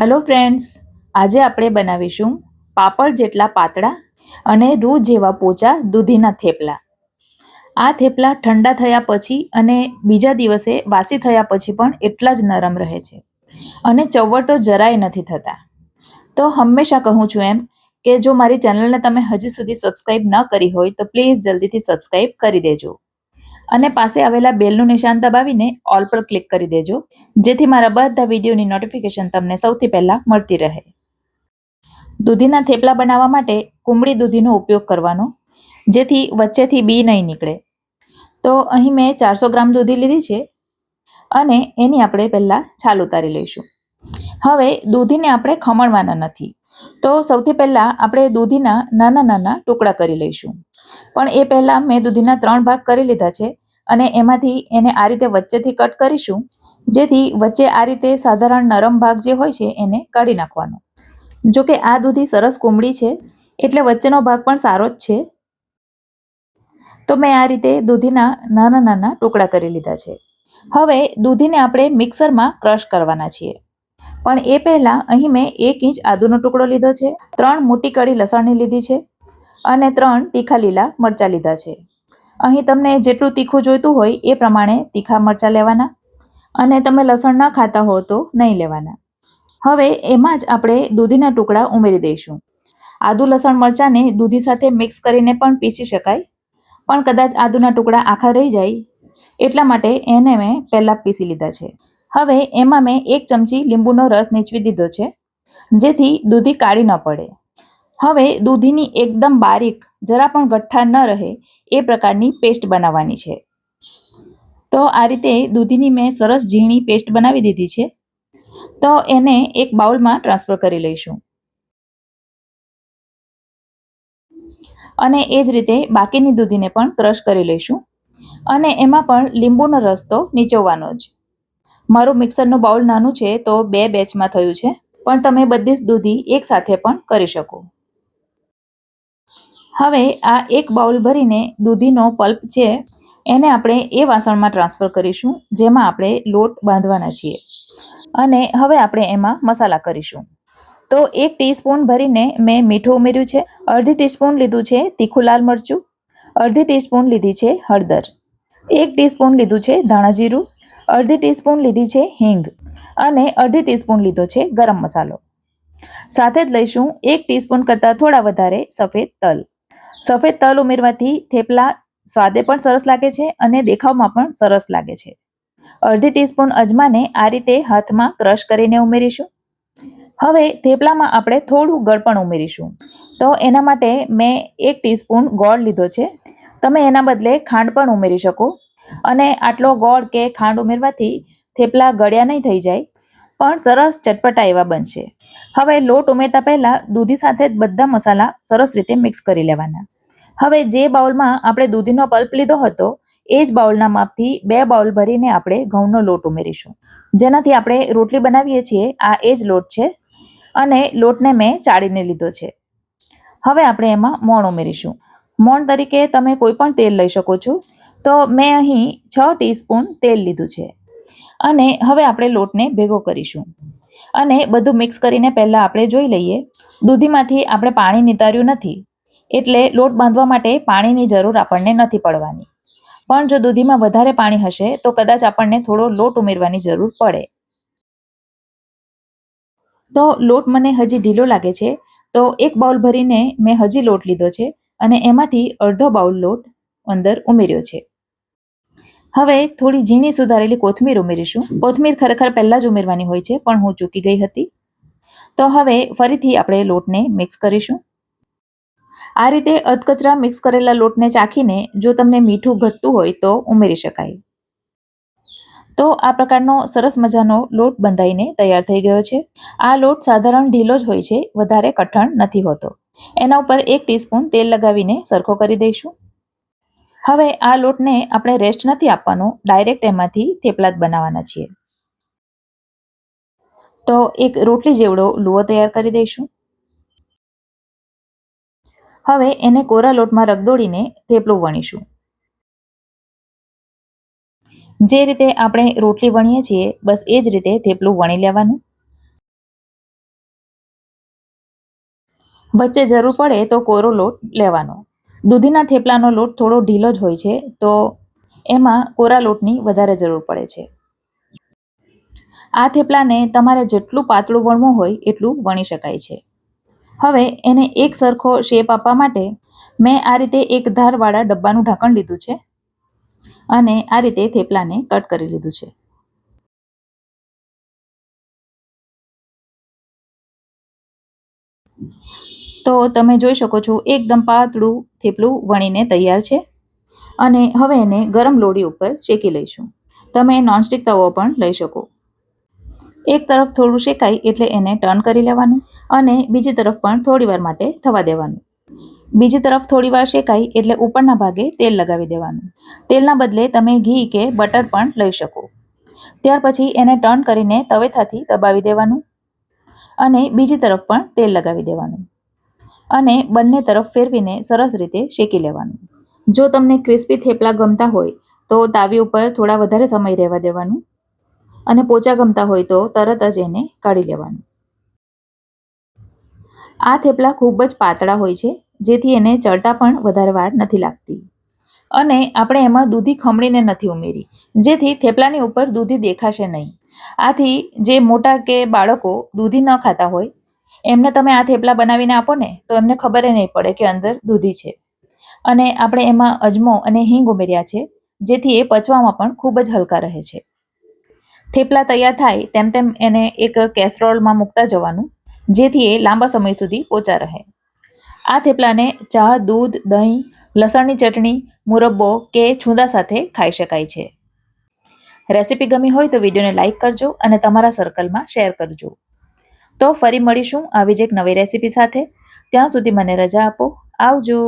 Hello friends આજે આપણે બનાવીશું પાપડ જેટલા પાતળા અને રૂ જેવા પોચા દૂધીના થેપલા. આ થેપલા ઠંડા થયા પછી અને બીજા દિવસે વાસી થયા પછી પણ એટલા જ નરમ રહે છે અને ચવડ તો જરાય નથી થતા. તો હંમેશા કહું છું એમ કે જો મારી ચેનલને તમે હજી સુધી સબસ્ક્રાઈબ ન કરી હોય તો પ્લીઝ જલ્દીથી સબસ્ક્રાઈબ કરી દેજો. અને પાસે આવેલા બેલનું નિશાન દબાવીને ઓલ પર ક્લિક કરી દેજો, જેથી મારા બધા વિડીયોની નોટિફિકેશન તમને સૌથી પહેલાં મળતી રહે. દૂધીના થેપલા બનાવવા માટે કુમળી દૂધીનો ઉપયોગ કરવાનો, જેથી વચ્ચેથી બી નહીં નીકળે. તો અહીં મેં ચારસો ગ્રામ દૂધી લીધી છે અને એની આપણે પહેલાં છાલ ઉતારી લઈશું. હવે દૂધીને આપણે ખમણવાના નથી. તો સૌથી પહેલાં આપણે દૂધીના નાના નાના ટુકડા કરી લઈશું. પણ એ પહેલાં મેં દૂધીના ત્રણ ભાગ કરી લીધા છે અને એમાંથી એને આ રીતે વચ્ચેથી કટ કરીશું, જેથી વચ્ચે આ રીતે સાધારણ નરમ ભાગ જે હોય છે એને કાઢી નાખવાનો. જો કે આ દૂધી સરસ કુમળી છે, એટલે વચ્ચેનો ભાગ પણ સારો જ છે. તો મેં આ રીતે દૂધીના નાના નાના ટુકડા કરી લીધા છે. હવે દૂધીને આપણે મિક્સરમાં ક્રશ કરવાના છીએ. પણ એ પહેલાં અહીં મેં એક ઇંચ આદુનો ટુકડો લીધો છે, ત્રણ મોટી કળી લસણની લીધી છે અને ત્રણ તીખા લીલા મરચાં લીધા છે. અહીં તમને જેટલું તીખું જોઈતું હોય એ પ્રમાણે તીખા મરચાં લેવાના અને તમે લસણ ના ખાતા હો તો નહીં લેવાના. હવે એમાં જ આપણે દૂધીના ટુકડા ઉમેરી દઈશું. આદુ લસણ મરચાંને દૂધી સાથે મિક્સ કરીને પણ પીસી શકાય, પણ કદાચ આદુના ટુકડા આખા રહી જાય એટલા માટે એને મેં પહેલાં પીસી લીધા છે. હવે એમાં મેં એક ચમચી લીંબુનો રસ નીચવી દીધો છે, જેથી દૂધી કાળી ન પડે. હવે દૂધીની એકદમ બારીક, જરા પણ ગઠ્ઠા ન રહે, એ પ્રકારની પેસ્ટ બનાવવાની છે. તો આ રીતે દૂધીની મેં સરસ ઝીણી પેસ્ટ બનાવી દીધી છે. તો એને એક બાઉલમાં ટ્રાન્સફર કરી લઈશું. અને એ જ રીતે બાકીની દૂધીને પણ ક્રશ કરી લઈશું. અને એમાં પણ લીંબુનો રસ તો નીચોવવાનો જ. મારું મિક્સરનું બાઉલ નાનું છે તો બે બેચમાં થયું છે, પણ તમે બધી જ દૂધી એકસાથે પણ કરી શકો. હવે આ એક બાઉલ ભરીને દૂધીનો પલ્પ છે, એને આપણે એ વાસણમાં ટ્રાન્સફર કરીશું, જેમાં આપણે લોટ બાંધવાના છીએ. અને હવે આપણે એમાં મસાલા કરીશું. તો એક ટીસ્પૂન ભરીને મેં મીઠું ઉમેર્યું છે, અડધી ટીસ્પૂન લીધું છે તીખું લાલ મરચું, અડધી ટીસ્પૂન લીધી છે હળદર, એક ટીસ્પૂન લીધું છે ધાણા જીરું અડધી ટીસ્પૂન લીધી છે હિંગ અને અડધી ટીસ્પૂન લીધો છે ગરમ મસાલો. સાથે જ લઈશું એક ટીસ્પૂન કરતાં થોડા વધારે સફેદ તલ. સફેદ તલ ઉમેરવાથી થેપલા સ્વાદે પણ સરસ લાગે છે અને દેખાવમાં પણ સરસ લાગે છે. અડધી ટીસ્પૂન અજમાને આ રીતે હાથમાં ક્રશ કરીને ઉમેરીશું. હવે થેપલામાં આપણે થોડું ગળપણ ઉમેરીશું. તો એના માટે મેં એક ટીસ્પૂન ગોળ લીધો છે. તમે એના બદલે ખાંડ પણ ઉમેરી શકો. અને આટલો ગોળ કે ખાંડ ઉમેરવાથી થેપલા ગળ્યા નહીં થઈ જાય, પણ સરસ ચટપટા એવા બનશે. હવે લોટ ઉમેરતા પહેલાં દૂધી સાથે જ બધા મસાલા સરસ રીતે મિક્સ કરી લેવાના. હવે જે બાઉલમાં આપણે દૂધીનો પલ્પ લીધો હતો, એ જ બાઉલના માપથી બે બાઉલ ભરીને આપણે ઘઉંનો લોટ ઉમેરીશું. જેનાથી આપણે રોટલી બનાવીએ છીએ, આ એ જ લોટ છે. અને લોટને મેં ચાળીને લીધો છે. હવે આપણે એમાં મોણ ઉમેરીશું. મોણ તરીકે તમે કોઈ પણ તેલ લઈ શકો છો. તો મેં અહીં છ ટીસ્પૂન તેલ લીધું છે. અને હવે આપણે લોટને ભેગો કરીશું. અને બધું મિક્સ કરીને પહેલાં આપણે જોઈ લઈએ. દૂધીમાંથી આપણે પાણી નિતાર્યું નથી. એટલે લોટ બાંધવા માટે પાણીની જરૂર આપણને નથી પડવાની. પણ જો દૂધીમાં વધારે પાણી હશે, તો કદાચ આપણને થોડો લોટ ઉમેરવાની જરૂર પડે. તો લોટ મને હજી ઢીલો લાગે છે. તો એક બાઉલ ભરીને મેં હજી લોટ લીધો છે. અને એમાંથી અડધો બાઉલ લોટ અંદર ઉમેર્યો છે. હવે થોડી ઝીણી સુધારેલી કોથમીર ઉમેરીશું. કોથમીર ખરેખર પહેલાં જ ઉમેરવાની હોય છે, પણ હું ચૂકી ગઈ હતી. તો હવે ફરીથી આપણે લોટને મિક્સ કરીશું. આ રીતે અધકચરા મિક્સ કરેલા લોટને ચાખીને જો તમને મીઠું ઘટતું હોય તો ઉમેરી શકાય. તો આ પ્રકારનો સરસ મજાનો લોટ બંધાઈને તૈયાર થઈ ગયો છે. આ લોટ સાધારણ ઢીલો જ હોય છે, વધારે કઠણ નથી હોતો. એના ઉપર એક ટીસ્પૂન તેલ લગાવીને સરખો કરી દઈશું. હવે આ લોટને આપણે રેસ્ટ નથી આપવાનો ડાયરેક્ટ એમાંથી થેપલા જ બનાવવાના છીએ. તો એક રોટલી જેવડો લુઓ તૈયાર કરી દઈશું. હવે એને કોરા લોટમાં રગદોળીને થેપલું વણીશું. જે રીતે આપણે રોટલી વણીએ છીએ, બસ એ જ રીતે થેપલું વણી લેવાનું. વચ્ચે જરૂર પડે તો કોરો લોટ લેવાનો. દૂધીના થેપલાનો લોટ થોડો ઢીલો જ હોય છે, તો એમાં કોરા લોટની વધારે જરૂર પડે છે. આ થેપલાને તમારે જેટલું પાતળું વણવું હોય એટલું વણી શકાય છે. હવે એને એક સરખો શેપ આપવા માટે મેં આ રીતે એક ધારવાળા ડબ્બાનું ઢાંકણ લીધું છે અને આ રીતે થેપલાને કટ કરી લીધું છે. તો તમે જોઈ શકો છો, એકદમ પાતળું, થેપલું વણીને તૈયાર છે. અને હવે એને ગરમ લોડી ઉપર શેકી લઈશું. તમે નોનસ્ટિક તવો પણ લઈ શકો. એક તરફ થોડું શેકાય એટલે એને ટર્ન કરી લેવાનું અને બીજી તરફ પણ થોડી વાર માટે થવા દેવાનું. બીજી તરફ થોડી વાર શેકાય એટલે ઉપરના ભાગે તેલ લગાવી દેવાનું. તેલના બદલે તમે ઘી કે બટર પણ લઈ શકો. ત્યાર પછી એને ટર્ન કરીને તવેથાથી દબાવી દેવાનું અને બીજી તરફ પણ તેલ લગાવી દેવાનું. અને બંને તરફ ફેરવીને સરસ રીતે શેકી લેવાનું. જો તમને ક્રિસ્પી થેપલા ગમતા હોય, તો તાવી ઉપર થોડા વધારે સમય રહેવા દેવાનું અને પોચા ગમતા હોય તો તરત જ એને કાઢી લેવાનું. આ થેપલા ખૂબ જ પાતળા હોય છે, જેથી એને ચડતા પણ વધારે વાર નથી લાગતી. અને આપણે એમાં દૂધી ખમણીને નથી ઉમેરી, જેથી થેપલાની ઉપર દૂધી દેખાશે નહીં. આથી જે મોટા કે બાળકો દૂધી ન ખાતા હોય એમને તમે આ થેપલા બનાવીને આપો ને, તો એમને ખબર નહીં પડે કે અંદર દૂધી છે. અને આપણે એમાં અજમો અને હિંગ ઉમેર્યા છે, જેથી એ પચવામાં પણ ખૂબ જ હલકા રહે છે. થેપલા તૈયાર થાય તેમ તેમ એને એક કેસરોલમાં મૂકતા જવાનું, જેથી એ લાંબા સમય સુધી પોચા રહે. આ થેપલાને ચા, દૂધ, દહીં, લસણની ચટણી, મુરબ્બો કે છૂંદા સાથે ખાઈ શકાય છે. રેસીપી ગમી હોય તો વિડીયોને લાઇક કરજો અને તમારા સર્કલમાં શેર કરજો. તો ફરી મળીશું આવી જ એક નવી રેસીપી સાથે. ત્યાં સુધી મને રજા આપો. આવજો.